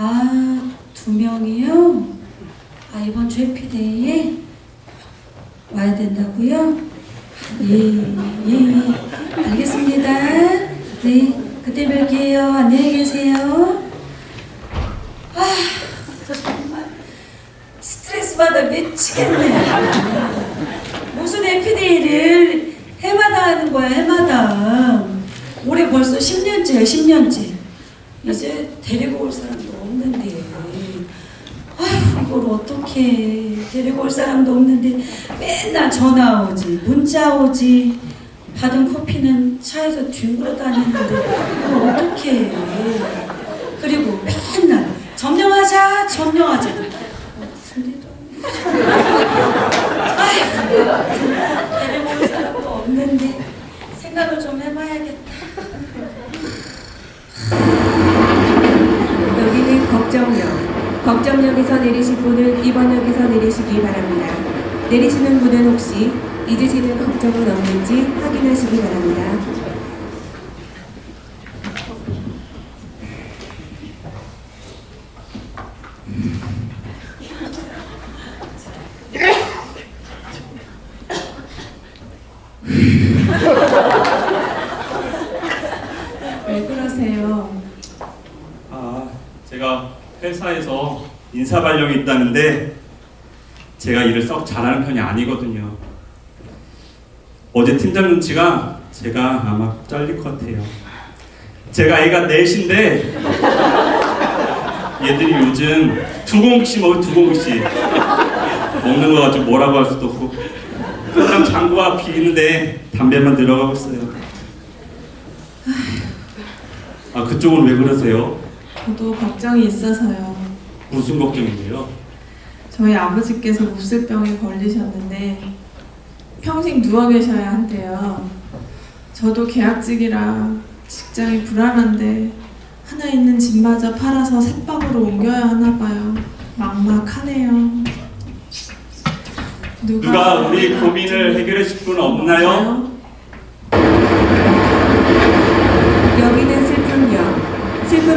아, 두 명이요? 아, 이번 주 해피데이에 와야 된다고요? 예, 예, 예. 알겠습니다. 네, 그때 뵐게요. 안녕히 계세요. 아, 정말 스트레스 받아 미치겠네. 무슨 해피데이를 해마다 하는 거야, 해마다. 올해 벌써 10년째야, 10년째. 이제 데리고 올 사람도 어떻게 데리고 올 사람도 없는데 맨날 전화 오지, 문자 오지. 받은 커피는 차에서 뒹굴어 다니는데 이걸 어떻게 해. 그리고 맨날 점령하자, 점령하자. 아휴, 데리고 올 사람도 없는데 생각을 좀 해봐야겠다. 걱정역. 걱정역에서 내리실 분은 이번역에서 내리시기 바랍니다. 내리시는 분은 혹시 잊으시는 걱정은 없는지 확인하시기 바랍니다. 왜 그러세요? 아, 제가 회사에서 인사 발령이 있다는데 제가 일을 썩 잘하는 편이 아니거든요. 어제 팀장 눈치가 제가 아마 잘릴 것 같아요. 제가 애가 넷인데 얘들이 요즘 두 공기씩 먹어 두 공기씩 먹는 거 가지고 뭐라고 할 수도 없고 그냥 장구가 비는데 담배만 들어가고 있어요. 아 그쪽은 왜 그러세요? 저도 걱정이 있어서요. 무슨 걱정이에요? 저희 아버지께서 무슬병에 걸리셨는데 평생 누워 계셔야 한대요. 저도 계약직이라 직장이 불안한데 하나 있는 집마저 팔아서 새밥으로 옮겨야 하나 봐요. 막막하네요. 누가 우리 고민을 해결해 줄 분 없나요?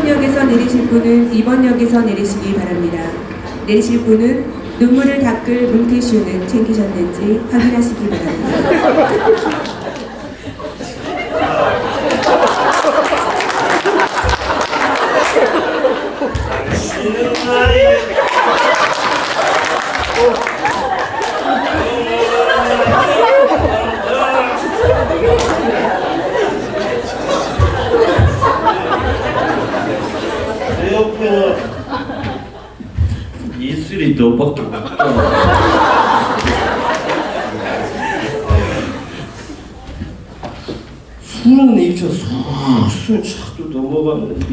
1번 역에서 내리실 분은 2번 역에서 내리시기 바랍니다. 내리실 분은 눈물을 닦을 물티슈는 챙기셨는지 확인하시기 바랍니다. 아, 너밖에 없다. 술은 입쳐 술술 차도 넘어갔는데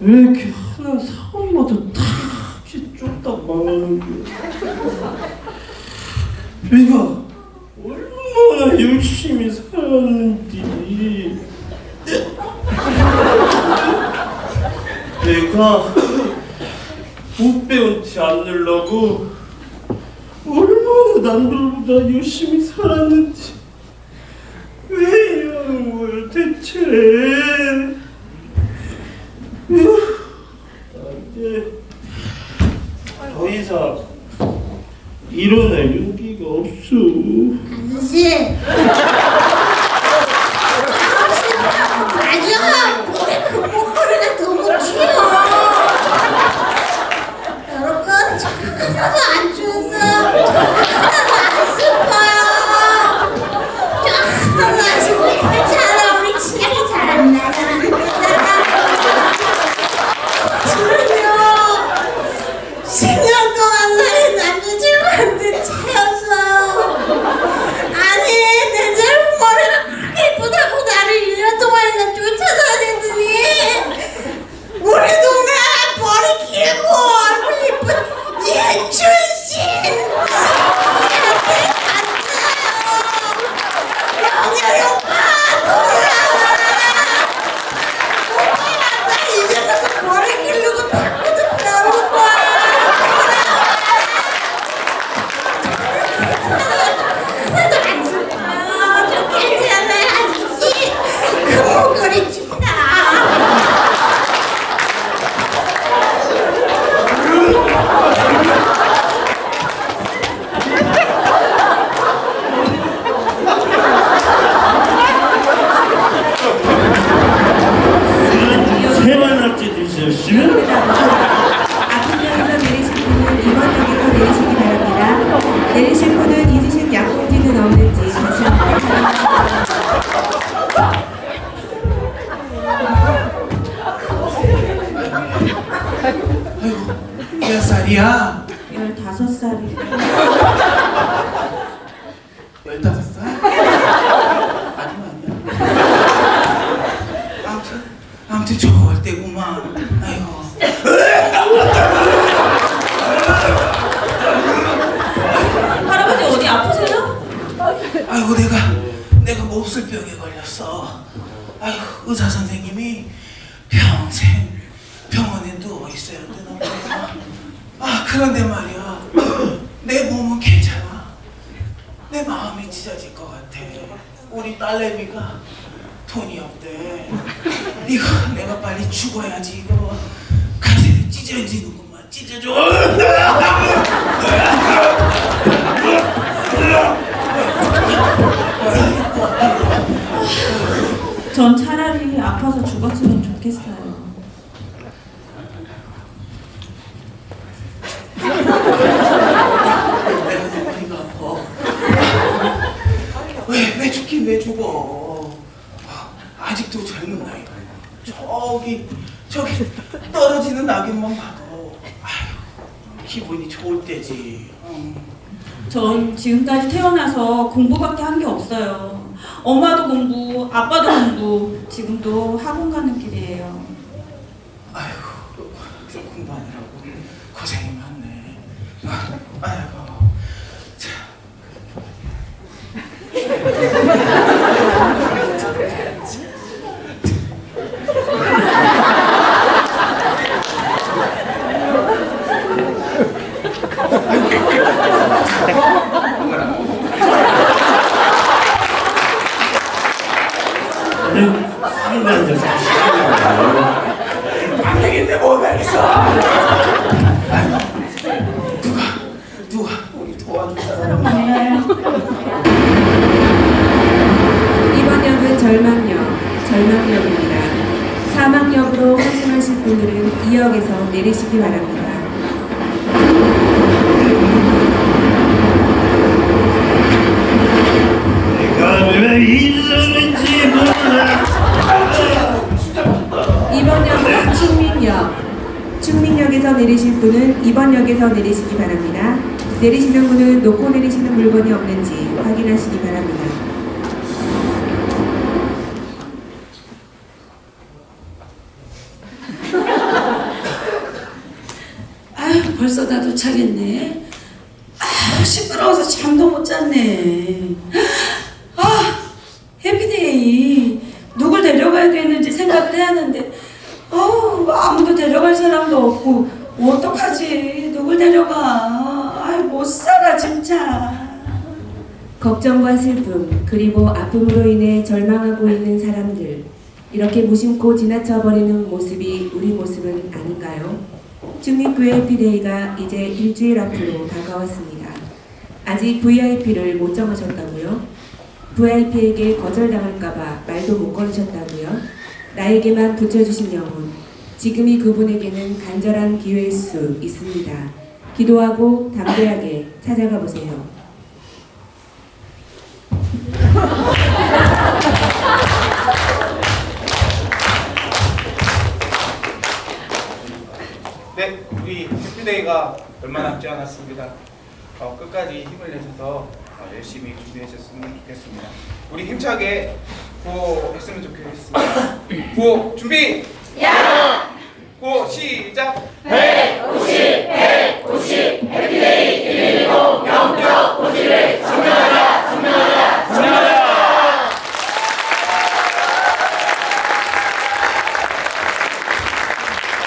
왜 이렇게 하는 사람마다 다 이렇게 쫄딱 망하는 거야? 내가 얼마나 열심히 살았는지 내가 못 배운 티안 내려고 얼마나 남들보다 열심히 살았는지. 왜 이러는 거야 대체? 으, 나 이제 더 이상 일어날 용기가 없어. 아저 아무튼 좋을 때구만. 아이고. 할아버지 어디 아프세요? 아이고 내가 내가 몹쓸 병에 걸렸어. 아이고 의사 선생님이 평생 병원에 누워 있어야 거야. 아 그런데 말이야 내 몸은 괜찮아. 내 마음이 찢어질 것 같아. 우리 딸내미가 돈이 없대. 이거 빨리 죽어야지 이거. 간신히 찢어지는구만 찢어줘. 전 차라리 아파서 죽었으면 좋겠어요. 내가 내 머리가 아파. 왜, 왜 죽긴 왜 죽어? 아, 아직도 젊은 나이. 저기, 저기 떨어지는 낙엽만 봐도, 아휴, 기분이 좋을 때지. 음. 전 지금까지 태어나서 공부밖에 한 게 없어요. 엄마도 공부, 아빠도 공부, 지금도 학원 가는 길이에요. 아이고, 저 공부하느라고 고생이 많네. 아, 아이고, 자. 신이 난 녀석. 안 되겠네, 뭐가 있어. 아이고, 누가, 누가 우리 도와줄 사람 이번 역은 절망역, 절망역입니다. 사망역으로 환승하실 2역에서 내리시기 바랍니다. 이번 역은 충민역. 충민역에서 내리실 분은 이번 역에서 내리시기 바랍니다. 내리시는 분은 놓고 내리시는 물건이 없는지 확인하시기 바랍니다. 벌써 다 도착했네. 아, 시끄러워서 잠도 못 잤네. 아, 해피데이. 누굴 데려가야 되는지 생각을 해야 하는데, 어우, 아무도 데려갈 사람도 없고, 어떡하지? 누굴 데려가? 아이, 못 살아, 진짜. 걱정과 슬픔, 그리고 아픔으로 인해 절망하고 있는 사람들. 이렇게 무심코 지나쳐 버리는 모습이 우리 모습은 아닌가요? 중립교회 해피데이가 이제 일주일 앞으로 다가왔습니다. 아직 VIP를 못 정하셨다고요? VIP에게 거절당할까봐 말도 못 걸으셨다고요? 나에게만 붙여주신 영혼. 지금이 그분에게는 간절한 기회일 수 있습니다. 기도하고 담대하게 찾아가 보세요. 해피데이가 얼마 남지 않았습니다. 어, 끝까지 힘을 내셔서 어, 열심히 준비하셨으면 좋겠습니다. 우리 힘차게 구호 했으면 좋겠습니다. 구호 준비! 야! 구호 시작! 150,